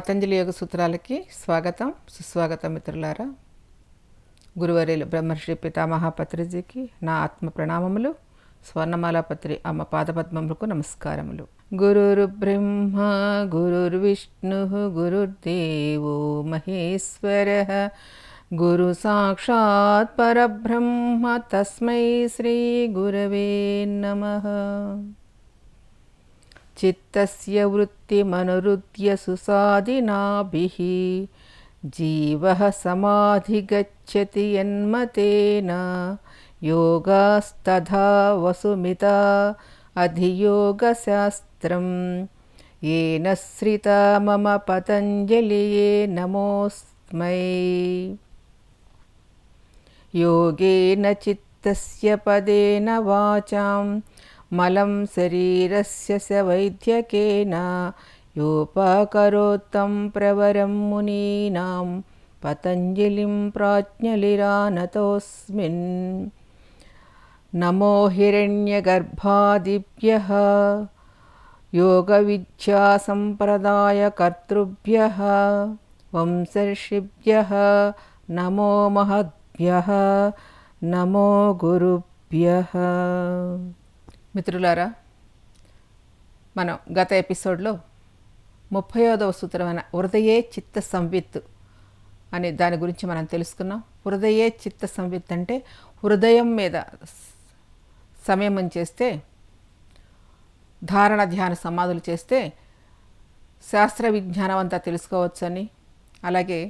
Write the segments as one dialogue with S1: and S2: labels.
S1: పతంజలి యోగ సూత్రాలకి స్వాగతం సుస్వాగతం మిత్రులారా గురువరేలు బ్రహ్మర్షి పితామహాపత్రిజీకి పత్రిజీకి నా ఆత్మ ప్రణామములు స్వర్ణమాల పత్రి అమ్మ పాదపద్మములకు నమస్కారములు గురుర్ బ్రహ్మ విష్ణు గురుర్దేవో మహేశ్వర గురు సాక్షాత్ పరబ్రహ్మ తస్మై శ్రీ గురవే నమ చిత్తస్య వృత్తిమనురుద్య సుసాధినాభిः జీవః సమాధిగచ్చతి యన్మతేన యోగాస్తథా వసుమిత అధియోగశాస్త్రం ఏన శ్రిత మమ పతంజలియే నమోస్మై యోగేన చిత్తస్య పదేన వాచాం మలం శరీరస్య స వైద్యకేన యోపాకరోత్తం ప్రవరం మునీనాం పతంజలిం ప్రాజ్ఞలిరానతోస్మిన్ నమో హిరణ్యగర్భాదిభ్య योगविद्यासम्प्रदायकर्तृभ्य वंसर्षिभ्यः नमो महद्भ्यः नमो गुरुभ्यः మిత్రులారా మనం గత ఎపిసోడ్లో ముప్పయోదవ సూత్రమైన హృదయే చిత్త సంవిత్ అని దాని గురించి మనం తెలుసుకున్నాం హృదయే చిత్త సంవిత్ అంటే హృదయం మీద సమయం చేస్తే ధారణ ధ్యాన సమాధులు చేస్తే శాస్త్ర విజ్ఞానం అంతా తెలుసుకోవచ్చని అలాగే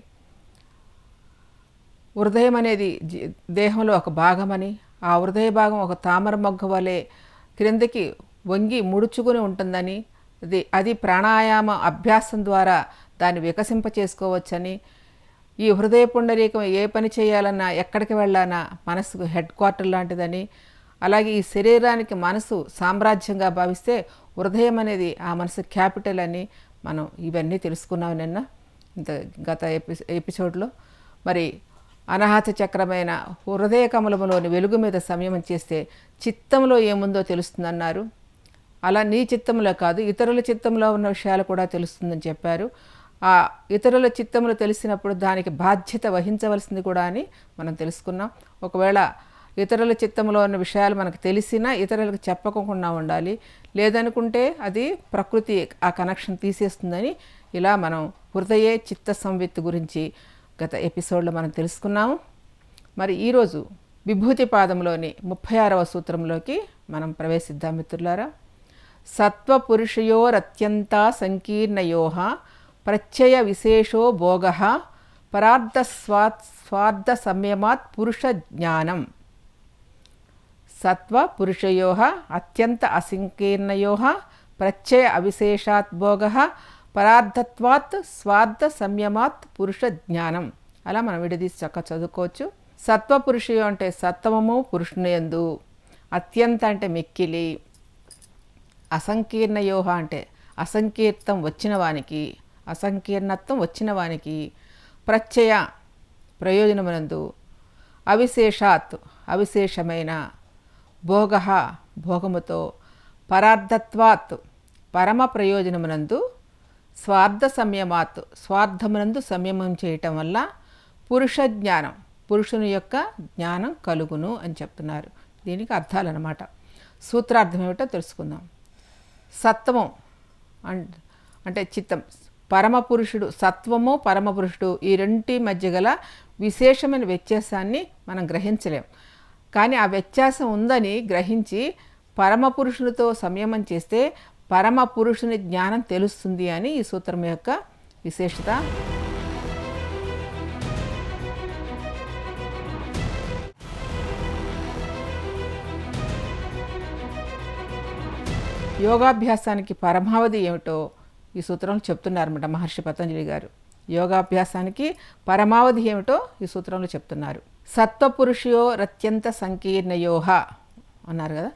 S1: హృదయం అనేది దేహంలో ఒక భాగమని ఆ హృదయ భాగం ఒక తామర మొగ్గ వలె క్రిందికి వంగి ముడుచుకుని ఉంటుందని అది అది ప్రాణాయామ అభ్యాసం ద్వారా దాన్ని వికసింప చేసుకోవచ్చని ఈ హృదయ పుండరీకం ఏ పని చేయాలన్నా ఎక్కడికి వెళ్ళాలన్నా మనసుకు హెడ్ క్వార్టర్ లాంటిదని అలాగే ఈ శరీరానికి మనసు సామ్రాజ్యంగా భావిస్తే హృదయం అనేది ఆ మనసు క్యాపిటల్ అని మనం ఇవన్నీ తెలుసుకున్నాం నిన్న ఇంత గత ఎపి ఎపిసోడ్లో మరి అనాహత చక్రమైన హృదయ కమలములోని వెలుగు మీద సంయమం చేస్తే చిత్తంలో ఏముందో తెలుస్తుందన్నారు అలా నీ చిత్తంలో కాదు ఇతరుల చిత్తంలో ఉన్న విషయాలు కూడా తెలుస్తుందని చెప్పారు ఆ ఇతరుల చిత్తములు తెలిసినప్పుడు దానికి బాధ్యత వహించవలసింది కూడా అని మనం తెలుసుకున్నాం ఒకవేళ ఇతరుల చిత్తంలో ఉన్న విషయాలు మనకు తెలిసినా ఇతరులకు చెప్పకుండా ఉండాలి లేదనుకుంటే అది ప్రకృతి ఆ కనెక్షన్ తీసేస్తుందని ఇలా మనం హృదయే చిత్త సంవిత్తు గురించి గత ఎపిసోడ్లో మనం తెలుసుకున్నాము మరి ఈరోజు విభూతి పాదంలోని ముప్పై ఆరవ సూత్రంలోకి మనం ప్రవేశిద్దాం మిత్రులారా సత్వపురుషయోరత్యంత సంకీర్ణయో ప్రత్యయ విశేషో భోగ పరార్థ స్వా స్వార్థ సంయమాత్ పురుష జ్ఞానం సత్వ పురుషయోహ అత్యంత అసంకీర్ణయోహ ప్రత్యయ అవిశేషాద్భోగ పరార్థత్వాత్ స్వార్థ సంయమాత్ పురుష జ్ఞానం అలా మనం విడదీసి చక్క చదువుకోవచ్చు సత్వపురుషుడు అంటే సత్వము పురుషుని అత్యంత అంటే మిక్కిలి అసంకీర్ణ యోహ అంటే అసంకీర్తం వచ్చిన వానికి అసంకీర్ణత్వం వచ్చిన వానికి ప్రత్యయ ప్రయోజనమునందు అవిశేషాత్ అవిశేషమైన భోగ భోగముతో పరార్థత్వాత్ పరమ ప్రయోజనమునందు స్వార్థ సంయమాత్ స్వార్థమునందు సంయమం చేయటం వల్ల పురుష జ్ఞానం పురుషుని యొక్క జ్ఞానం కలుగును అని చెప్తున్నారు దీనికి అర్థాలు సూత్రార్థం ఏమిటో తెలుసుకుందాం సత్వం అంటే చిత్తం పరమపురుషుడు సత్వము పరమపురుషుడు ఈ రెంటి మధ్య గల విశేషమైన వ్యత్యాసాన్ని మనం గ్రహించలేం కానీ ఆ వ్యత్యాసం ఉందని గ్రహించి పురుషులతో సంయమం చేస్తే పరమ పురుషుని జ్ఞానం తెలుస్తుంది అని ఈ సూత్రం యొక్క విశేషత యోగాభ్యాసానికి పరమావధి ఏమిటో ఈ సూత్రంలో చెప్తున్నారన్నమాట మహర్షి పతంజలి గారు యోగాభ్యాసానికి పరమావధి ఏమిటో ఈ సూత్రంలో చెప్తున్నారు సత్వపురుషయో రత్యంత సంకీర్ణయోహ అన్నారు కదా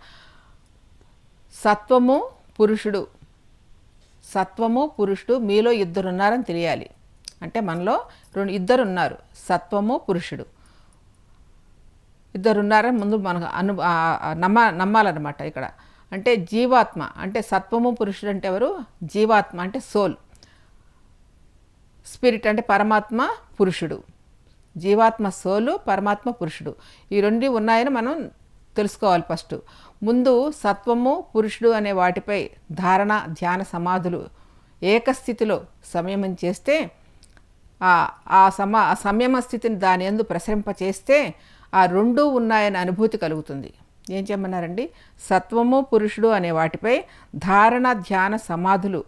S1: సత్వము పురుషుడు సత్వము పురుషుడు మీలో ఇద్దరున్నారని తెలియాలి అంటే మనలో రెండు ఇద్దరున్నారు సత్వము పురుషుడు ఇద్దరున్నారని ముందు మనకు అను నమ్మ నమ్మాలన్నమాట ఇక్కడ అంటే జీవాత్మ అంటే సత్వము పురుషుడు అంటే ఎవరు జీవాత్మ అంటే సోల్ స్పిరిట్ అంటే పరమాత్మ పురుషుడు జీవాత్మ సోలు పరమాత్మ పురుషుడు ఈ రెండు ఉన్నాయని మనం తెలుసుకోవాలి ఫస్ట్ ముందు సత్వము పురుషుడు అనే వాటిపై ధారణ ధ్యాన సమాధులు ఏకస్థితిలో సంయమం చేస్తే ఆ సమా సంయమ స్థితిని దాని ఎందు ప్రసరింపచేస్తే ఆ రెండూ ఉన్నాయని అనుభూతి కలుగుతుంది ఏం చెప్పమన్నారండి సత్వము పురుషుడు అనే వాటిపై ధారణ ధ్యాన సమాధులు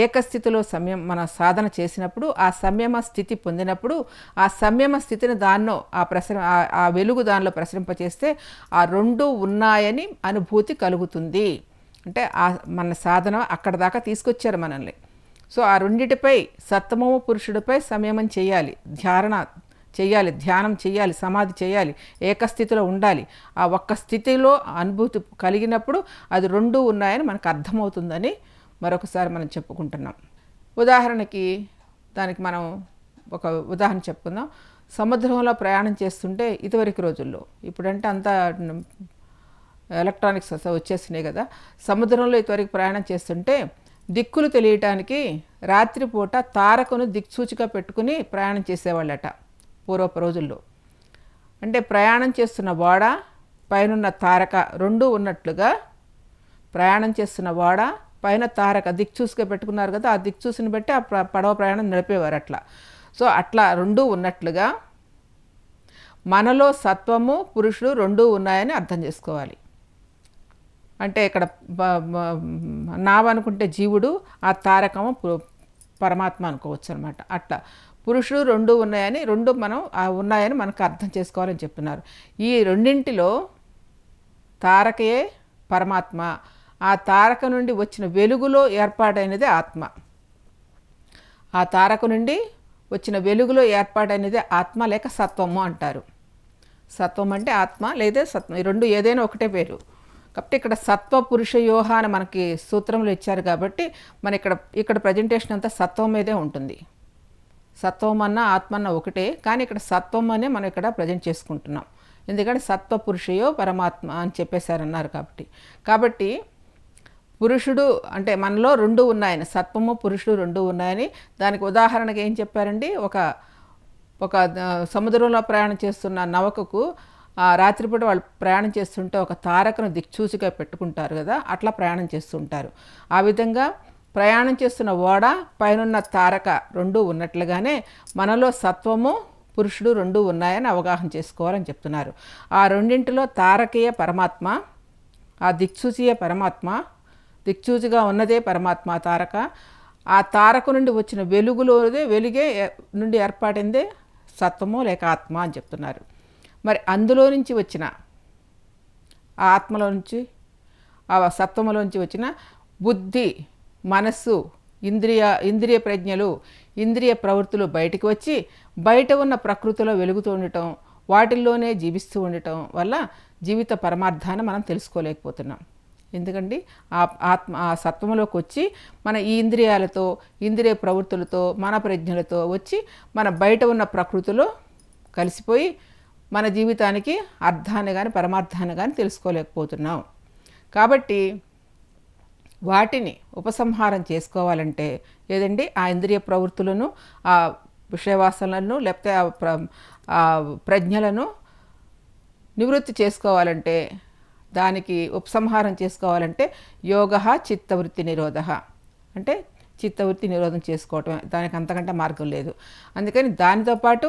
S1: ఏకస్థితిలో సంయమ మన సాధన చేసినప్పుడు ఆ సంయమ స్థితి పొందినప్పుడు ఆ సంయమ స్థితిని దాన్నో ఆ ప్రసర ఆ వెలుగు దానిలో ప్రసరింపచేస్తే ఆ రెండు ఉన్నాయని అనుభూతి కలుగుతుంది అంటే ఆ మన సాధన అక్కడ దాకా తీసుకొచ్చారు మనల్ని సో ఆ రెండిటిపై సత్తమము పురుషుడిపై సంయమం చేయాలి ధ్యారణ చేయాలి ధ్యానం చేయాలి సమాధి చేయాలి ఏకస్థితిలో ఉండాలి ఆ ఒక్క స్థితిలో అనుభూతి కలిగినప్పుడు అది రెండూ ఉన్నాయని మనకు అర్థమవుతుందని మరొకసారి మనం చెప్పుకుంటున్నాం ఉదాహరణకి దానికి మనం ఒక ఉదాహరణ చెప్పుకుందాం సముద్రంలో ప్రయాణం చేస్తుంటే ఇదివరకు రోజుల్లో ఇప్పుడంటే అంత ఎలక్ట్రానిక్స్ వచ్చేస్తున్నాయి కదా సముద్రంలో ఇదివరకు ప్రయాణం చేస్తుంటే దిక్కులు తెలియటానికి రాత్రిపూట తారకను దిక్సూచిగా పెట్టుకుని ప్రయాణం చేసేవాళ్ళట పూర్వపు రోజుల్లో అంటే ప్రయాణం చేస్తున్న వాడ పైనున్న తారక రెండు ఉన్నట్లుగా ప్రయాణం చేస్తున్న వాడ పైన తారక దిక్చూసిగా పెట్టుకున్నారు కదా ఆ దిక్చూసుని బట్టి ఆ పడవ ప్రయాణం నడిపేవారు అట్లా సో అట్లా రెండూ ఉన్నట్లుగా మనలో సత్వము పురుషుడు రెండూ ఉన్నాయని అర్థం చేసుకోవాలి అంటే ఇక్కడ నావనుకుంటే జీవుడు ఆ తారకము పరమాత్మ అనుకోవచ్చు అనమాట అట్లా పురుషుడు రెండు ఉన్నాయని రెండు మనం ఉన్నాయని మనకు అర్థం చేసుకోవాలని చెప్తున్నారు ఈ రెండింటిలో తారకయే పరమాత్మ ఆ తారక నుండి వచ్చిన వెలుగులో ఏర్పాటైనది ఆత్మ ఆ తారక నుండి వచ్చిన వెలుగులో ఏర్పాటైనది ఆత్మ లేక సత్వము అంటారు సత్వం అంటే ఆత్మ లేదా సత్వం ఈ రెండు ఏదైనా ఒకటే పేరు కాబట్టి ఇక్కడ సత్వ పురుష యోహ అని మనకి సూత్రంలో ఇచ్చారు కాబట్టి మన ఇక్కడ ఇక్కడ ప్రజెంటేషన్ అంతా సత్వం మీదే ఉంటుంది సత్వం అన్న ఆత్మ అన్న ఒకటే కానీ ఇక్కడ సత్వం అనే మనం ఇక్కడ ప్రజెంట్ చేసుకుంటున్నాం ఎందుకంటే సత్వ పురుషయో పరమాత్మ అని చెప్పేశారన్నారు కాబట్టి కాబట్టి పురుషుడు అంటే మనలో రెండు ఉన్నాయని సత్వము పురుషుడు రెండు ఉన్నాయని దానికి ఉదాహరణకు ఏం చెప్పారండి ఒక ఒక సముద్రంలో ప్రయాణం చేస్తున్న నవకకు రాత్రిపూట వాళ్ళు ప్రయాణం చేస్తుంటే ఒక తారకను దిక్చూసిగా పెట్టుకుంటారు కదా అట్లా ప్రయాణం చేస్తుంటారు ఆ విధంగా ప్రయాణం చేస్తున్న ఓడ పైనున్న తారక రెండు ఉన్నట్లుగానే మనలో సత్వము పురుషుడు రెండు ఉన్నాయని అవగాహన చేసుకోవాలని చెప్తున్నారు ఆ రెండింటిలో తారకీయ పరమాత్మ ఆ దిక్సూచీయ పరమాత్మ దిక్చూచిగా ఉన్నదే పరమాత్మ తారక ఆ తారకు నుండి వచ్చిన వెలుగులోదే వెలుగే నుండి ఏర్పాటైందే సత్వము లేక ఆత్మ అని చెప్తున్నారు మరి అందులో నుంచి వచ్చిన ఆ ఆత్మలో నుంచి ఆ సత్వములో నుంచి వచ్చిన బుద్ధి మనస్సు ఇంద్రియ ఇంద్రియ ప్రజ్ఞలు ఇంద్రియ ప్రవృత్తులు బయటకు వచ్చి బయట ఉన్న ప్రకృతిలో వెలుగుతూ ఉండటం వాటిల్లోనే జీవిస్తూ ఉండటం వల్ల జీవిత పరమార్థాన్ని మనం తెలుసుకోలేకపోతున్నాం ఎందుకండి ఆ ఆత్మ ఆ సత్వంలోకి వచ్చి మన ఈ ఇంద్రియాలతో ఇంద్రియ ప్రవృత్తులతో మన ప్రజ్ఞలతో వచ్చి మన బయట ఉన్న ప్రకృతిలో కలిసిపోయి మన జీవితానికి అర్థాన్ని కానీ పరమార్థాన్ని కానీ తెలుసుకోలేకపోతున్నాం కాబట్టి వాటిని ఉపసంహారం చేసుకోవాలంటే ఏదండి ఆ ఇంద్రియ ప్రవృత్తులను ఆ విషయవాసనలను లేకపోతే ఆ ప్రజ్ఞలను నివృత్తి చేసుకోవాలంటే దానికి ఉపసంహారం చేసుకోవాలంటే యోగ చిత్తవృత్తి నిరోధ అంటే చిత్తవృత్తి నిరోధం చేసుకోవటం దానికి అంతకంటే మార్గం లేదు అందుకని దానితో పాటు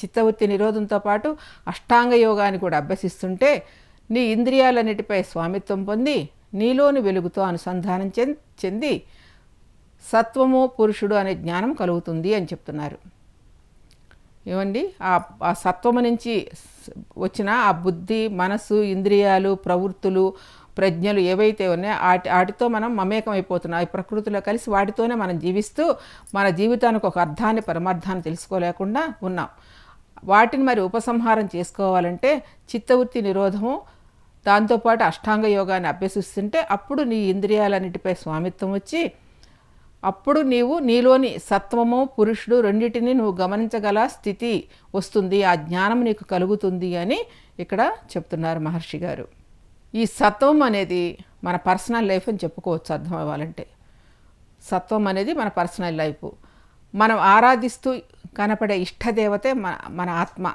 S1: చిత్తవృత్తి నిరోధంతో పాటు అష్టాంగ యోగాన్ని కూడా అభ్యసిస్తుంటే నీ ఇంద్రియాలన్నిటిపై స్వామిత్వం పొంది నీలోని వెలుగుతో అనుసంధానం చెంది సత్వము పురుషుడు అనే జ్ఞానం కలుగుతుంది అని చెప్తున్నారు ఏమండి ఆ సత్వము నుంచి వచ్చిన ఆ బుద్ధి మనసు ఇంద్రియాలు ప్రవృత్తులు ప్రజ్ఞలు ఏవైతే ఉన్నాయో వాటి వాటితో మనం మమేకం అయిపోతున్నాం ఈ ప్రకృతిలో కలిసి వాటితోనే మనం జీవిస్తూ మన జీవితానికి ఒక అర్థాన్ని పరమార్థాన్ని తెలుసుకోలేకుండా ఉన్నాం వాటిని మరి ఉపసంహారం చేసుకోవాలంటే చిత్తవృత్తి నిరోధము దాంతోపాటు అష్టాంగ యోగాన్ని అభ్యసిస్తుంటే అప్పుడు నీ ఇంద్రియాలన్నిటిపై స్వామిత్వం వచ్చి అప్పుడు నీవు నీలోని సత్వము పురుషుడు రెండింటిని నువ్వు గమనించగల స్థితి వస్తుంది ఆ జ్ఞానం నీకు కలుగుతుంది అని ఇక్కడ చెప్తున్నారు మహర్షి గారు ఈ సత్వం అనేది మన పర్సనల్ లైఫ్ అని చెప్పుకోవచ్చు అర్థం అవ్వాలంటే సత్వం అనేది మన పర్సనల్ లైఫ్ మనం ఆరాధిస్తూ కనపడే ఇష్టదేవతే మన మన ఆత్మ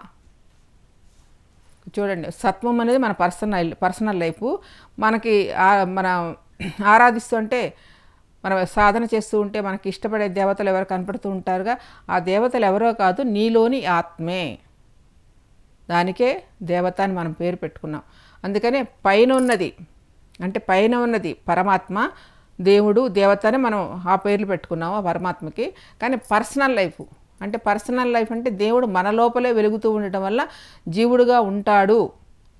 S1: చూడండి సత్వం అనేది మన పర్సనల్ పర్సనల్ లైఫ్ మనకి మన ఆరాధిస్తూ అంటే మనం సాధన చేస్తూ ఉంటే మనకి ఇష్టపడే దేవతలు ఎవరు కనపడుతూ ఉంటారుగా ఆ దేవతలు ఎవరో కాదు నీలోని ఆత్మే దానికే దేవత అని మనం పేరు పెట్టుకున్నాం అందుకనే పైన ఉన్నది అంటే పైన ఉన్నది పరమాత్మ దేవుడు అని మనం ఆ పేర్లు పెట్టుకున్నాం ఆ పరమాత్మకి కానీ పర్సనల్ లైఫ్ అంటే పర్సనల్ లైఫ్ అంటే దేవుడు మన లోపలే వెలుగుతూ ఉండటం వల్ల జీవుడుగా ఉంటాడు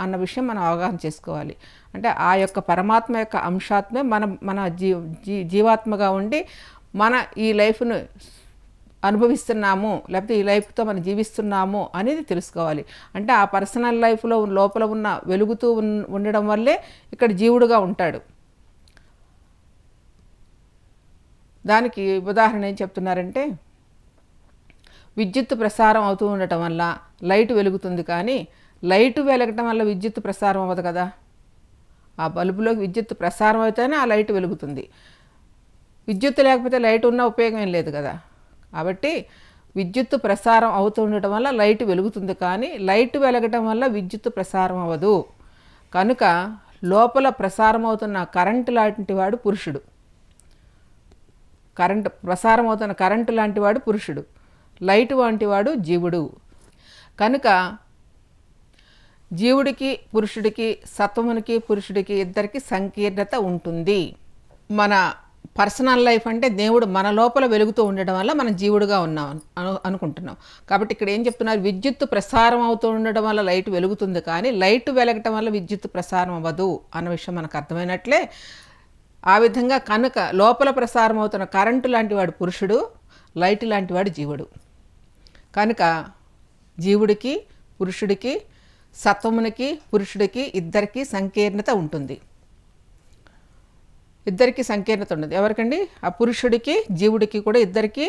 S1: అన్న విషయం మనం అవగాహన చేసుకోవాలి అంటే ఆ యొక్క పరమాత్మ యొక్క అంశాత్మే మన మన జీ జీ జీవాత్మగా ఉండి మన ఈ లైఫ్ను అనుభవిస్తున్నాము లేకపోతే ఈ లైఫ్తో మనం జీవిస్తున్నాము అనేది తెలుసుకోవాలి అంటే ఆ పర్సనల్ లైఫ్లో లోపల ఉన్న వెలుగుతూ ఉండడం వల్లే ఇక్కడ జీవుడుగా ఉంటాడు దానికి ఉదాహరణ ఏం చెప్తున్నారంటే విద్యుత్ ప్రసారం అవుతూ ఉండటం వల్ల లైట్ వెలుగుతుంది కానీ లైట్ వెలగటం వల్ల విద్యుత్ ప్రసారం అవ్వదు కదా ఆ బల్బులోకి విద్యుత్ ప్రసారం అయితేనే ఆ లైట్ వెలుగుతుంది విద్యుత్ లేకపోతే లైట్ ఉన్న ఉపయోగం ఏం లేదు కదా కాబట్టి విద్యుత్ ప్రసారం అవుతుండటం వల్ల లైట్ వెలుగుతుంది కానీ లైట్ వెలగటం వల్ల విద్యుత్ ప్రసారం అవ్వదు కనుక లోపల ప్రసారం అవుతున్న కరెంటు లాంటి వాడు పురుషుడు కరెంట్ ప్రసారం అవుతున్న కరెంటు లాంటివాడు పురుషుడు లైట్ వంటివాడు జీవుడు కనుక జీవుడికి పురుషుడికి సత్వమునికి పురుషుడికి ఇద్దరికి సంకీర్ణత ఉంటుంది మన పర్సనల్ లైఫ్ అంటే దేవుడు మన లోపల వెలుగుతూ ఉండడం వల్ల మనం జీవుడుగా ఉన్నాం అనుకుంటున్నాం కాబట్టి ఇక్కడ ఏం చెప్తున్నారు విద్యుత్తు ప్రసారం అవుతూ ఉండడం వల్ల లైట్ వెలుగుతుంది కానీ లైట్ వెలగటం వల్ల విద్యుత్తు ప్రసారం అవ్వదు అన్న విషయం మనకు అర్థమైనట్లే ఆ విధంగా కనుక లోపల ప్రసారం అవుతున్న కరెంటు లాంటివాడు పురుషుడు లైట్ లాంటివాడు జీవుడు కనుక జీవుడికి పురుషుడికి సత్వమునికి పురుషుడికి ఇద్దరికి సంకీర్ణత ఉంటుంది ఇద్దరికి సంకీర్ణత ఉండదు ఎవరికండి ఆ పురుషుడికి జీవుడికి కూడా ఇద్దరికి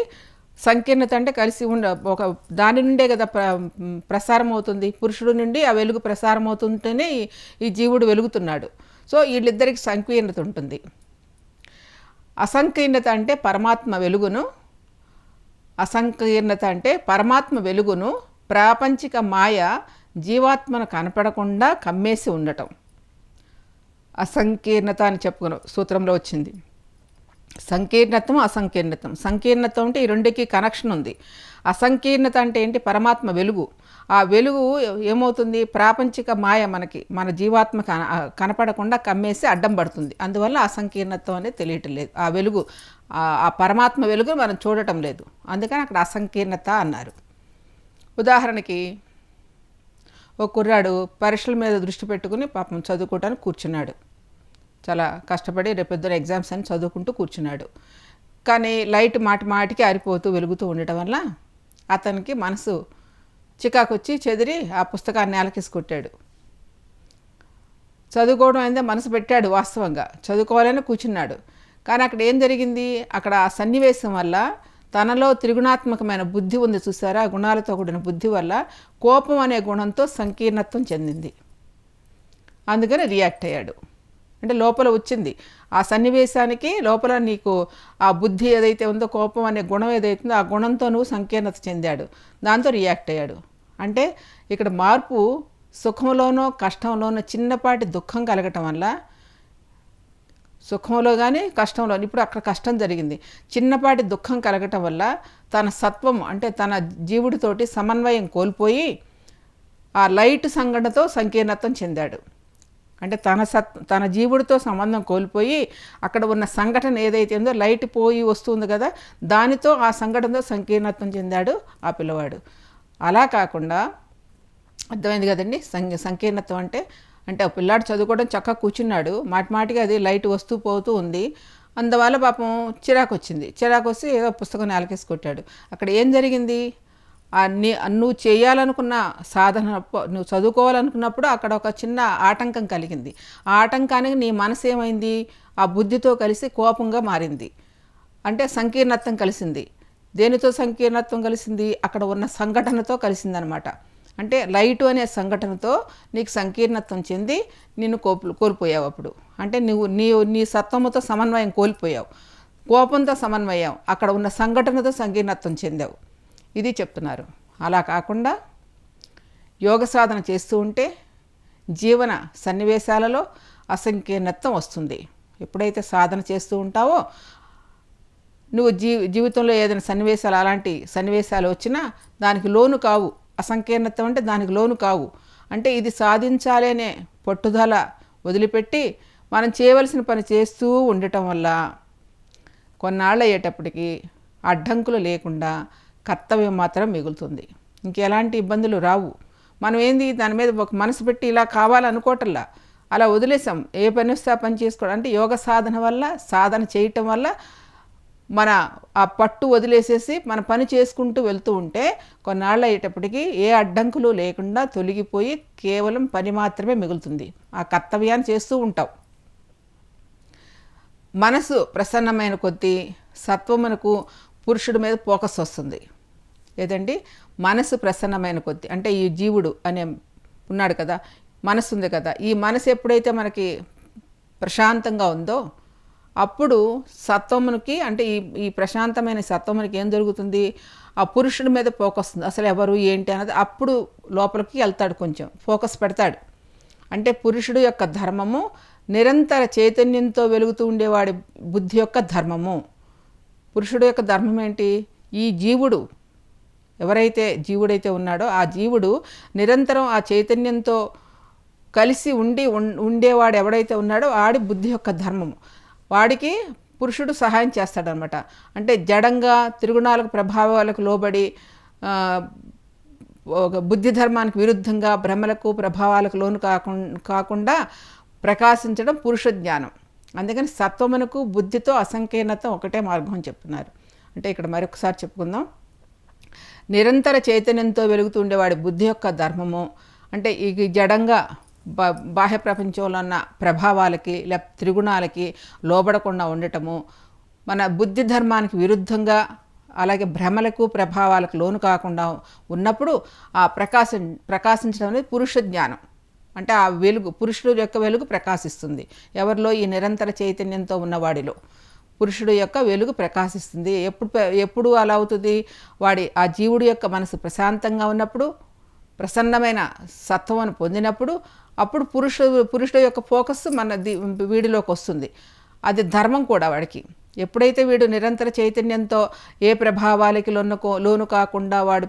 S1: సంకీర్ణత అంటే కలిసి ఉండ ఒక దాని నుండే కదా ప్ర ప్రసారం అవుతుంది పురుషుడు నుండి ఆ వెలుగు ప్రసారం అవుతుంటేనే ఈ జీవుడు వెలుగుతున్నాడు సో వీళ్ళిద్దరికి సంకీర్ణత ఉంటుంది అసంకీర్ణత అంటే పరమాత్మ వెలుగును అసంకీర్ణత అంటే పరమాత్మ వెలుగును ప్రాపంచిక మాయ జీవాత్మను కనపడకుండా కమ్మేసి ఉండటం అసంకీర్ణత అని చెప్పుకున్న సూత్రంలో వచ్చింది సంకీర్ణతం అసంకీర్ణతం సంకీర్ణత్వం అంటే ఈ రెండుకి కనెక్షన్ ఉంది అసంకీర్ణత అంటే ఏంటి పరమాత్మ వెలుగు ఆ వెలుగు ఏమవుతుంది ప్రాపంచిక మాయ మనకి మన జీవాత్మ కనపడకుండా కమ్మేసి అడ్డం పడుతుంది అందువల్ల అసంకీర్ణత్వం అనేది తెలియటం లేదు ఆ వెలుగు ఆ పరమాత్మ వెలుగు మనం చూడటం లేదు అందుకని అక్కడ అసంకీర్ణత అన్నారు ఉదాహరణకి ఓ కుర్రాడు పరీక్షల మీద దృష్టి పెట్టుకుని పాపం చదువుకోవడానికి కూర్చున్నాడు చాలా కష్టపడి రేపొద్దున ఎగ్జామ్స్ అని చదువుకుంటూ కూర్చున్నాడు కానీ లైట్ మాటి మాటికి ఆరిపోతూ వెలుగుతూ ఉండటం వల్ల అతనికి మనసు చికాకొచ్చి చెదిరి ఆ పుస్తకాన్ని ఆలకేసి కొట్టాడు చదువుకోవడం అయితే మనసు పెట్టాడు వాస్తవంగా చదువుకోవాలని కూర్చున్నాడు కానీ అక్కడ ఏం జరిగింది అక్కడ ఆ సన్నివేశం వల్ల తనలో త్రిగుణాత్మకమైన బుద్ధి ఉంది చూసారా ఆ గుణాలతో కూడిన బుద్ధి వల్ల కోపం అనే గుణంతో సంకీర్ణత్వం చెందింది అందుకని రియాక్ట్ అయ్యాడు అంటే లోపల వచ్చింది ఆ సన్నివేశానికి లోపల నీకు ఆ బుద్ధి ఏదైతే ఉందో కోపం అనే గుణం ఏదైతుందో ఆ గుణంతో నువ్వు సంకీర్ణత చెందాడు దాంతో రియాక్ట్ అయ్యాడు అంటే ఇక్కడ మార్పు సుఖంలోనో కష్టంలోనో చిన్నపాటి దుఃఖం కలగటం వల్ల సుఖంలో కానీ కష్టంలో ఇప్పుడు అక్కడ కష్టం జరిగింది చిన్నపాటి దుఃఖం కలగటం వల్ల తన సత్వం అంటే తన జీవుడితోటి సమన్వయం కోల్పోయి ఆ లైట్ సంఘటనతో సంకీర్ణత్వం చెందాడు అంటే తన సత్ తన జీవుడితో సంబంధం కోల్పోయి అక్కడ ఉన్న సంఘటన ఏదైతే ఉందో లైట్ పోయి వస్తుంది కదా దానితో ఆ సంఘటనతో సంకీర్ణత్వం చెందాడు ఆ పిల్లవాడు అలా కాకుండా అర్థమైంది కదండి సంకీర్ణత్వం అంటే అంటే ఆ పిల్లాడు చదువుకోవడం చక్కగా కూర్చున్నాడు మాటిమాటిగా అది లైట్ వస్తూ పోతూ ఉంది అందువల్ల పాపం చిరాకు వచ్చింది చిరాకు వస్తే ఏదో పుస్తకం నాలుకేసి కొట్టాడు అక్కడ ఏం జరిగింది నువ్వు చేయాలనుకున్న సాధన నువ్వు చదువుకోవాలనుకున్నప్పుడు అక్కడ ఒక చిన్న ఆటంకం కలిగింది ఆ ఆటంకానికి నీ మనసు ఏమైంది ఆ బుద్ధితో కలిసి కోపంగా మారింది అంటే సంకీర్ణత్వం కలిసింది దేనితో సంకీర్ణత్వం కలిసింది అక్కడ ఉన్న సంఘటనతో కలిసిందనమాట అంటే లైటు అనే సంఘటనతో నీకు సంకీర్ణత్వం చెంది నిన్ను కోపు కోల్పోయావు అప్పుడు అంటే నువ్వు నీ నీ సత్వముతో సమన్వయం కోల్పోయావు కోపంతో సమన్వయం అక్కడ ఉన్న సంఘటనతో సంకీర్ణత్వం చెందావు ఇది చెప్తున్నారు అలా కాకుండా యోగ సాధన చేస్తూ ఉంటే జీవన సన్నివేశాలలో అసంకీర్ణత్వం వస్తుంది ఎప్పుడైతే సాధన చేస్తూ ఉంటావో నువ్వు జీ జీవితంలో ఏదైనా సన్నివేశాలు అలాంటి సన్నివేశాలు వచ్చినా దానికి లోను కావు అసంకీర్ణత అంటే దానికి లోను కావు అంటే ఇది సాధించాలి అనే పట్టుదల వదిలిపెట్టి మనం చేయవలసిన పని చేస్తూ ఉండటం వల్ల కొన్నాళ్ళు అయ్యేటప్పటికీ అడ్డంకులు లేకుండా కర్తవ్యం మాత్రం మిగులుతుంది ఇంకెలాంటి ఇబ్బందులు రావు మనం ఏంది దాని మీద ఒక మనసు పెట్టి ఇలా కావాలనుకోవటంలా అలా వదిలేసాం ఏ పని వస్తే ఆ పని చేసుకోవడం అంటే యోగ సాధన వల్ల సాధన చేయటం వల్ల మన ఆ పట్టు వదిలేసేసి మన పని చేసుకుంటూ వెళ్తూ ఉంటే కొన్నాళ్ళు అయ్యేటప్పటికీ ఏ అడ్డంకులు లేకుండా తొలగిపోయి కేవలం పని మాత్రమే మిగులుతుంది ఆ కర్తవ్యాన్ని చేస్తూ ఉంటాం మనసు ప్రసన్నమైన కొద్దీ సత్వమునకు పురుషుడి మీద ఫోకస్ వస్తుంది ఏదండి మనసు ప్రసన్నమైన కొద్దీ అంటే ఈ జీవుడు అనే ఉన్నాడు కదా మనసు ఉంది కదా ఈ మనసు ఎప్పుడైతే మనకి ప్రశాంతంగా ఉందో అప్పుడు సత్వమునికి అంటే ఈ ఈ ప్రశాంతమైన సత్వమునికి ఏం జరుగుతుంది ఆ పురుషుడి మీద ఫోకస్ అసలు ఎవరు ఏంటి అన్నది అప్పుడు లోపలికి వెళ్తాడు కొంచెం ఫోకస్ పెడతాడు అంటే పురుషుడు యొక్క ధర్మము నిరంతర చైతన్యంతో వెలుగుతూ ఉండేవాడి బుద్ధి యొక్క ధర్మము పురుషుడు యొక్క ధర్మం ఏంటి ఈ జీవుడు ఎవరైతే జీవుడైతే ఉన్నాడో ఆ జీవుడు నిరంతరం ఆ చైతన్యంతో కలిసి ఉండి ఉండేవాడు ఎవడైతే ఉన్నాడో ఆడి బుద్ధి యొక్క ధర్మము వాడికి పురుషుడు సహాయం చేస్తాడనమాట అంటే జడంగా త్రిగుణాలకు ప్రభావాలకు లోబడి ఒక బుద్ధి ధర్మానికి విరుద్ధంగా భ్రమలకు ప్రభావాలకు లోను కాకుండా ప్రకాశించడం పురుష జ్ఞానం అందుకని సత్వమునకు బుద్ధితో అసంకీర్ణత ఒకటే మార్గం అని చెప్తున్నారు అంటే ఇక్కడ మరొకసారి చెప్పుకుందాం నిరంతర చైతన్యంతో వెలుగుతూ ఉండేవాడి బుద్ధి యొక్క ధర్మము అంటే ఈ జడంగా బాహ్య ప్రపంచంలో ఉన్న ప్రభావాలకి లే త్రిగుణాలకి లోబడకుండా ఉండటము మన బుద్ధి ధర్మానికి విరుద్ధంగా అలాగే భ్రమలకు ప్రభావాలకు లోను కాకుండా ఉన్నప్పుడు ఆ ప్రకాశం ప్రకాశించడం అనేది పురుష జ్ఞానం అంటే ఆ వెలుగు పురుషుడు యొక్క వెలుగు ప్రకాశిస్తుంది ఎవరిలో ఈ నిరంతర చైతన్యంతో ఉన్నవాడిలో పురుషుడు యొక్క వెలుగు ప్రకాశిస్తుంది ఎప్పుడు ఎప్పుడు అలా అవుతుంది వాడి ఆ జీవుడు యొక్క మనసు ప్రశాంతంగా ఉన్నప్పుడు ప్రసన్నమైన సత్వమును పొందినప్పుడు అప్పుడు పురుషు పురుషుడు యొక్క ఫోకస్ మన వీడిలోకి వస్తుంది అది ధర్మం కూడా వాడికి ఎప్పుడైతే వీడు నిరంతర చైతన్యంతో ఏ ప్రభావాలకి లొన్నుకో లోను కాకుండా వాడు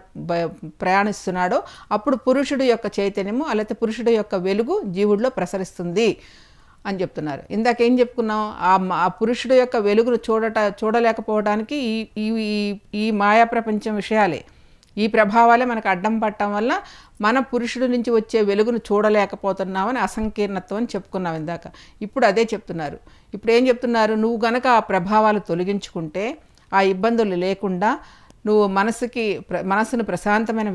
S1: ప్రయాణిస్తున్నాడో అప్పుడు పురుషుడు యొక్క చైతన్యము అలాగే పురుషుడు యొక్క వెలుగు జీవుడిలో ప్రసరిస్తుంది అని చెప్తున్నారు ఇందాక ఏం చెప్పుకున్నాం ఆ పురుషుడు యొక్క వెలుగును చూడట చూడలేకపోవడానికి ఈ ఈ ఈ మాయా ప్రపంచం విషయాలే ఈ ప్రభావాలే మనకు అడ్డం పట్టడం వల్ల మన పురుషుడి నుంచి వచ్చే వెలుగును చూడలేకపోతున్నామని అసంకీర్ణత్వం అని చెప్పుకున్నాం ఇందాక ఇప్పుడు అదే చెప్తున్నారు ఇప్పుడు ఏం చెప్తున్నారు నువ్వు గనక ఆ ప్రభావాలు తొలగించుకుంటే ఆ ఇబ్బందులు లేకుండా నువ్వు మనసుకి ప్ర మనసును ప్రశాంతమైన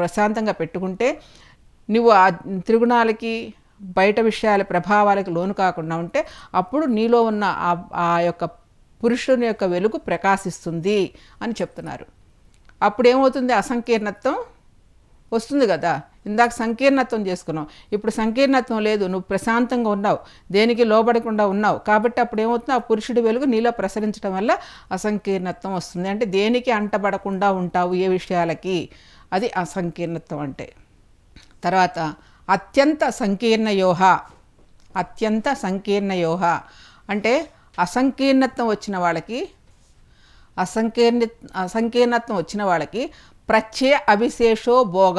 S1: ప్రశాంతంగా పెట్టుకుంటే నువ్వు ఆ త్రిగుణాలకి బయట విషయాల ప్రభావాలకు లోను కాకుండా ఉంటే అప్పుడు నీలో ఉన్న ఆ యొక్క పురుషుని యొక్క వెలుగు ప్రకాశిస్తుంది అని చెప్తున్నారు అప్పుడు ఏమవుతుంది అసంకీర్ణత్వం వస్తుంది కదా ఇందాక సంకీర్ణత్వం చేసుకున్నావు ఇప్పుడు సంకీర్ణత్వం లేదు నువ్వు ప్రశాంతంగా ఉన్నావు దేనికి లోబడకుండా ఉన్నావు కాబట్టి అప్పుడు ఏమవుతుంది ఆ పురుషుడి వెలుగు నీలో ప్రసరించడం వల్ల అసంకీర్ణత్వం వస్తుంది అంటే దేనికి అంటబడకుండా ఉంటావు ఏ విషయాలకి అది అసంకీర్ణత్వం అంటే తర్వాత అత్యంత సంకీర్ణ యోహ అత్యంత సంకీర్ణ యోహ అంటే అసంకీర్ణత్వం వచ్చిన వాళ్ళకి అసంకీర్ణి అసంకీర్ణత్వం వచ్చిన వాళ్ళకి ప్రత్యయ అవిశేషో భోగ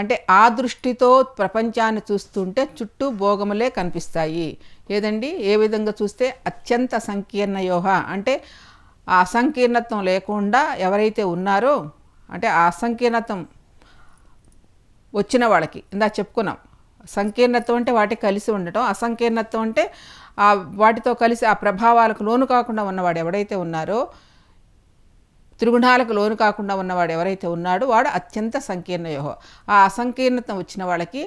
S1: అంటే ఆ దృష్టితో ప్రపంచాన్ని చూస్తుంటే చుట్టూ భోగములే కనిపిస్తాయి ఏదండి ఏ విధంగా చూస్తే అత్యంత సంకీర్ణ యోహ అంటే ఆ అసంకీర్ణత్వం లేకుండా ఎవరైతే ఉన్నారో అంటే ఆ అసంకీర్ణత్వం వచ్చిన వాళ్ళకి ఇందా చెప్పుకున్నాం సంకీర్ణత్వం అంటే వాటికి కలిసి ఉండటం అసంకీర్ణత్వం అంటే ఆ వాటితో కలిసి ఆ ప్రభావాలకు లోను కాకుండా ఉన్నవాడు ఎవడైతే ఉన్నారో త్రిగుణాలకు లోను కాకుండా ఉన్నవాడు ఎవరైతే ఉన్నాడో వాడు అత్యంత సంకీర్ణ యోహో ఆ అసంకీర్ణత వచ్చిన వాళ్ళకి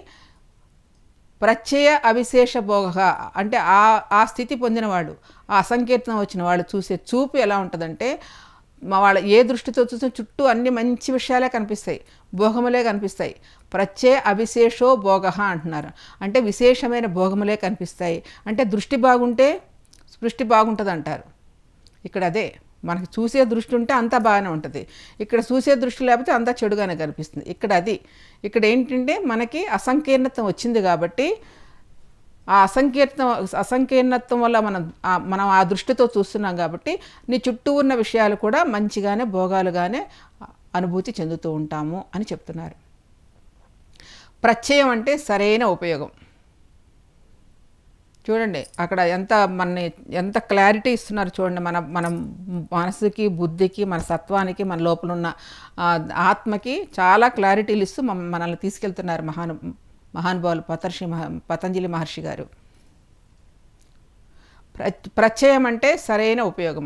S1: ప్రత్యయ అవిశేష భోగ అంటే ఆ ఆ స్థితి పొందినవాడు ఆ అసంకీర్తనం వచ్చిన వాళ్ళు చూసే చూపు ఎలా ఉంటుందంటే వాళ్ళ ఏ దృష్టితో చూసినా చుట్టూ అన్ని మంచి విషయాలే కనిపిస్తాయి భోగములే కనిపిస్తాయి ప్రత్యే అవిశేషో భోగ అంటున్నారు అంటే విశేషమైన భోగములే కనిపిస్తాయి అంటే దృష్టి బాగుంటే సృష్టి బాగుంటుంది అంటారు ఇక్కడ అదే మనకి చూసే దృష్టి ఉంటే అంతా బాగానే ఉంటుంది ఇక్కడ చూసే దృష్టి లేకపోతే అంతా చెడుగానే కనిపిస్తుంది ఇక్కడ అది ఇక్కడ ఏంటంటే మనకి అసంకీర్ణత్వం వచ్చింది కాబట్టి ఆ అసంకీర్ణ అసంకీర్ణత్వం వల్ల మనం మనం ఆ దృష్టితో చూస్తున్నాం కాబట్టి నీ చుట్టూ ఉన్న విషయాలు కూడా మంచిగానే భోగాలుగానే అనుభూతి చెందుతూ ఉంటాము అని చెప్తున్నారు ప్రత్యయం అంటే సరైన ఉపయోగం చూడండి అక్కడ ఎంత మన ఎంత క్లారిటీ ఇస్తున్నారు చూడండి మన మన మనసుకి బుద్ధికి మన సత్వానికి మన లోపల ఉన్న ఆత్మకి చాలా క్లారిటీలు ఇస్తూ మనల్ని తీసుకెళ్తున్నారు మహాను మహానుభావులు పతర్షి మహ పతంజలి మహర్షి గారు ప్రత్యయం అంటే సరైన ఉపయోగం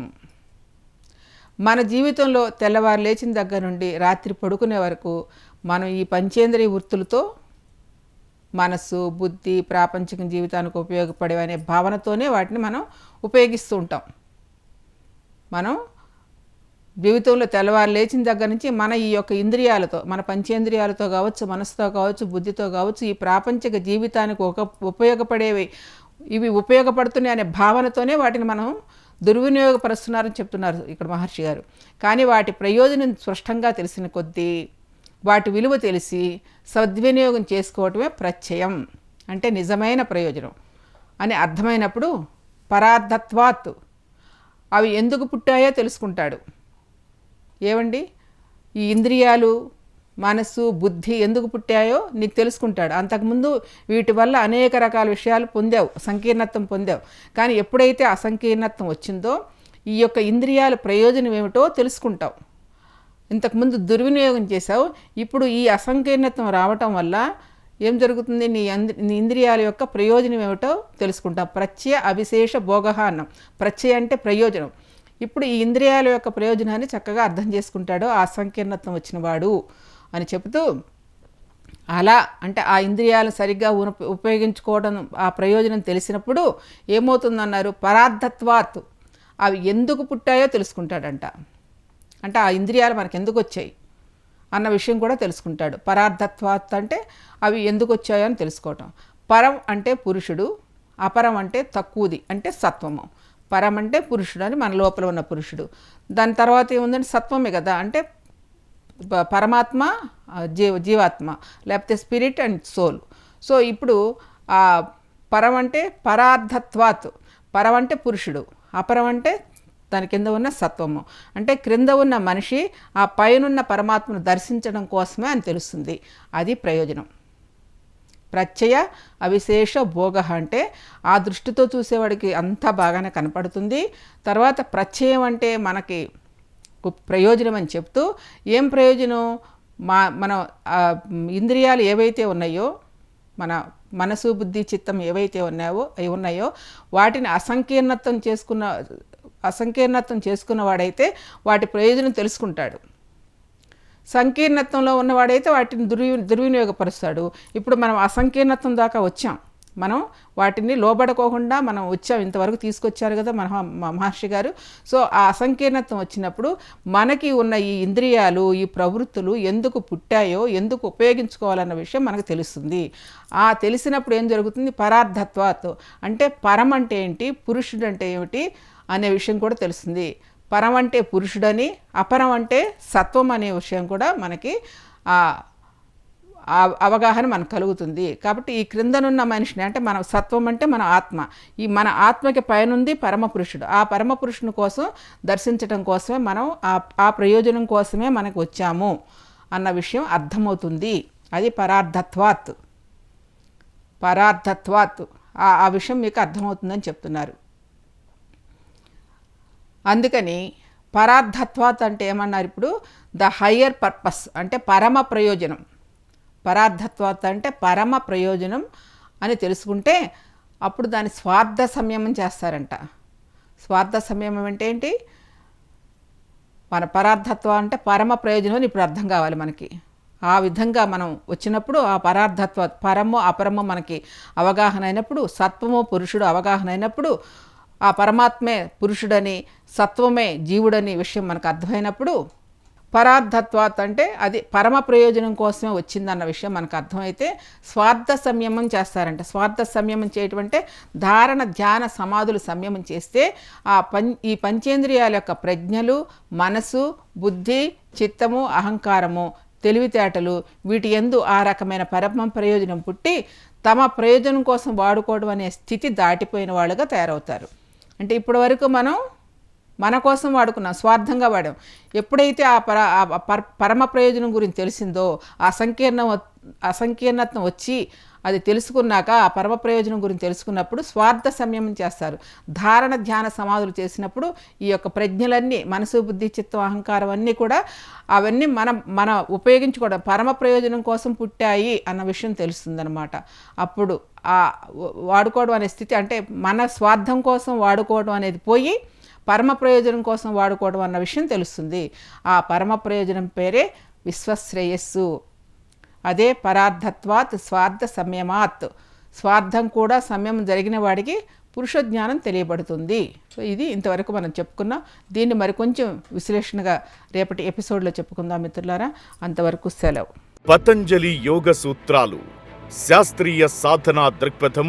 S1: మన జీవితంలో తెల్లవారు లేచిన దగ్గర నుండి రాత్రి పడుకునే వరకు మనం ఈ పంచేంద్రియ వృత్తులతో మనస్సు బుద్ధి ప్రాపంచిక జీవితానికి ఉపయోగపడేవి అనే భావనతోనే వాటిని మనం ఉపయోగిస్తూ ఉంటాం మనం జీవితంలో తెల్లవారు లేచిన దగ్గర నుంచి మన ఈ యొక్క ఇంద్రియాలతో మన పంచేంద్రియాలతో కావచ్చు మనసుతో కావచ్చు బుద్ధితో కావచ్చు ఈ ప్రాపంచిక జీవితానికి ఒక ఉపయోగపడేవి ఇవి ఉపయోగపడుతున్నాయి అనే భావనతోనే వాటిని మనం దుర్వినియోగపరుస్తున్నారని చెప్తున్నారు ఇక్కడ మహర్షి గారు కానీ వాటి ప్రయోజనం స్పష్టంగా తెలిసిన కొద్దీ వాటి విలువ తెలిసి సద్వినియోగం చేసుకోవటమే ప్రత్యయం అంటే నిజమైన ప్రయోజనం అని అర్థమైనప్పుడు పరార్థత్వాత్ అవి ఎందుకు పుట్టాయో తెలుసుకుంటాడు ఏమండి ఈ ఇంద్రియాలు మనస్సు బుద్ధి ఎందుకు పుట్టాయో నీకు తెలుసుకుంటాడు అంతకుముందు వీటి వల్ల అనేక రకాల విషయాలు పొందావు సంకీర్ణత్వం పొందావు కానీ ఎప్పుడైతే అసంకీర్ణత్వం వచ్చిందో ఈ యొక్క ఇంద్రియాల ప్రయోజనం ఏమిటో తెలుసుకుంటావు ఇంతకుముందు దుర్వినియోగం చేశావు ఇప్పుడు ఈ అసంకీర్ణత్వం రావటం వల్ల ఏం జరుగుతుంది నీ నీ ఇంద్రియాల యొక్క ప్రయోజనం ఏమిటో తెలుసుకుంటాం ప్రత్యయ అవిశేష భోగ అన్నం ప్రత్యయ అంటే ప్రయోజనం ఇప్పుడు ఈ ఇంద్రియాల యొక్క ప్రయోజనాన్ని చక్కగా అర్థం చేసుకుంటాడు ఆ అసంకీర్ణత్వం వచ్చినవాడు అని చెబుతూ అలా అంటే ఆ ఇంద్రియాలు సరిగ్గా ఉపయోగించుకోవడం ఆ ప్రయోజనం తెలిసినప్పుడు ఏమవుతుందన్నారు పరార్థత్వాత్ అవి ఎందుకు పుట్టాయో తెలుసుకుంటాడంట అంటే ఆ ఇంద్రియాలు మనకు ఎందుకు వచ్చాయి అన్న విషయం కూడా తెలుసుకుంటాడు పరార్థత్వాత్ అంటే అవి ఎందుకు వచ్చాయో అని తెలుసుకోవటం పరం అంటే పురుషుడు అపరం అంటే తక్కువది అంటే సత్వము పరం అంటే పురుషుడు అని మన లోపల ఉన్న పురుషుడు దాని తర్వాత ఏముందంటే సత్వమే కదా అంటే పరమాత్మ జీవ జీవాత్మ లేకపోతే స్పిరిట్ అండ్ సోల్ సో ఇప్పుడు పరం అంటే పరార్థత్వాత్ పరం అంటే పురుషుడు అపరం అంటే దాని కింద ఉన్న సత్వము అంటే క్రింద ఉన్న మనిషి ఆ పైనున్న పరమాత్మను దర్శించడం కోసమే అని తెలుస్తుంది అది ప్రయోజనం ప్రత్యయ అవిశేష భోగ అంటే ఆ దృష్టితో చూసేవాడికి అంతా బాగానే కనపడుతుంది తర్వాత ప్రత్యయం అంటే మనకి ప్రయోజనం అని చెప్తూ ఏం ప్రయోజనం మా మన ఇంద్రియాలు ఏవైతే ఉన్నాయో మన మనసు బుద్ధి చిత్తం ఏవైతే ఉన్నాయో అవి ఉన్నాయో వాటిని అసంకీర్ణత్వం చేసుకున్న అసంకీర్ణత్వం చేసుకున్నవాడైతే వాటి ప్రయోజనం తెలుసుకుంటాడు సంకీర్ణత్వంలో ఉన్నవాడైతే వాటిని దుర్వి దుర్వినియోగపరుస్తాడు ఇప్పుడు మనం అసంకీర్ణత్వం దాకా వచ్చాం మనం వాటిని లోబడకోకుండా మనం వచ్చాం ఇంతవరకు తీసుకొచ్చారు కదా మన మహర్షి గారు సో ఆ అసంకీర్ణత్వం వచ్చినప్పుడు మనకి ఉన్న ఈ ఇంద్రియాలు ఈ ప్రవృత్తులు ఎందుకు పుట్టాయో ఎందుకు ఉపయోగించుకోవాలన్న విషయం మనకు తెలుస్తుంది ఆ తెలిసినప్పుడు ఏం జరుగుతుంది పరార్థత్వాత్ అంటే పరం అంటే ఏంటి పురుషుడు అంటే ఏమిటి అనే విషయం కూడా తెలుస్తుంది పరం అంటే పురుషుడని అపరం అంటే సత్వం అనే విషయం కూడా మనకి అవగాహన మనకు కలుగుతుంది కాబట్టి ఈ క్రిందనున్న మనిషిని అంటే మన సత్వం అంటే మన ఆత్మ ఈ మన ఆత్మకి పైనుంది పరమపురుషుడు ఆ పరమపురుషుని కోసం దర్శించడం కోసమే మనం ఆ ప్రయోజనం కోసమే మనకు వచ్చాము అన్న విషయం అర్థమవుతుంది అది పరార్థత్వాత్ పరార్థత్వాత్ ఆ విషయం మీకు అర్థమవుతుందని చెప్తున్నారు అందుకని పరార్థత్వాత్ అంటే ఏమన్నారు ఇప్పుడు ద హయ్యర్ పర్పస్ అంటే పరమ ప్రయోజనం పరార్థత్వాత అంటే పరమ ప్రయోజనం అని తెలుసుకుంటే అప్పుడు దాని స్వార్థ సంయమం చేస్తారంట స్వార్థ సంయమం అంటే ఏంటి మన పరార్థత్వం అంటే పరమ ప్రయోజనం అని ఇప్పుడు అర్థం కావాలి మనకి ఆ విధంగా మనం వచ్చినప్పుడు ఆ పరార్థత్వ పరము అపరము మనకి అవగాహన అయినప్పుడు సత్వము పురుషుడు అవగాహన అయినప్పుడు ఆ పరమాత్మే పురుషుడని సత్వమే జీవుడని విషయం మనకు అర్థమైనప్పుడు పరార్థత్వాత్ అంటే అది పరమ ప్రయోజనం కోసమే వచ్చిందన్న విషయం మనకు అర్థమైతే స్వార్థ సంయమం చేస్తారంట స్వార్థ సంయమం చేయటం అంటే ధారణ ధ్యాన సమాధులు సంయమం చేస్తే ఆ పం ఈ పంచేంద్రియాల యొక్క ప్రజ్ఞలు మనసు బుద్ధి చిత్తము అహంకారము తెలివితేటలు వీటి ఎందు ఆ రకమైన పరమ ప్రయోజనం పుట్టి తమ ప్రయోజనం కోసం వాడుకోవడం అనే స్థితి దాటిపోయిన వాళ్ళుగా తయారవుతారు అంటే ఇప్పటి వరకు మనం మన కోసం వాడుకున్నాం స్వార్థంగా వాడాం ఎప్పుడైతే ఆ పర పరమ ప్రయోజనం గురించి తెలిసిందో ఆ సంకీర్ణం అసంకీర్ణత్వం వచ్చి అది తెలుసుకున్నాక ఆ పరమ ప్రయోజనం గురించి తెలుసుకున్నప్పుడు స్వార్థ సంయమం చేస్తారు ధారణ ధ్యాన సమాధులు చేసినప్పుడు ఈ యొక్క ప్రజ్ఞలన్నీ మనసు బుద్ధి చిత్తం అహంకారం అన్నీ కూడా అవన్నీ మనం మన ఉపయోగించుకోవడం పరమ ప్రయోజనం కోసం పుట్టాయి అన్న విషయం తెలుస్తుందనమాట అప్పుడు వాడుకోవడం అనే స్థితి అంటే మన స్వార్థం కోసం వాడుకోవడం అనేది పోయి పరమ ప్రయోజనం కోసం వాడుకోవడం అన్న విషయం తెలుస్తుంది ఆ పరమ ప్రయోజనం పేరే విశ్వశ్రేయస్సు అదే పరార్థత్వాత్ స్వార్థ సంయమాత్ స్వార్థం కూడా సమయం జరిగిన వాడికి పురుషజ్ఞానం తెలియబడుతుంది సో ఇది ఇంతవరకు మనం చెప్పుకున్నాం దీన్ని మరికొంచెం విశ్లేషణగా రేపటి ఎపిసోడ్లో చెప్పుకుందాం మిత్రులారా అంతవరకు సెలవు
S2: పతంజలి యోగ సూత్రాలు శాస్త్రీయ సాధనా దృక్పథం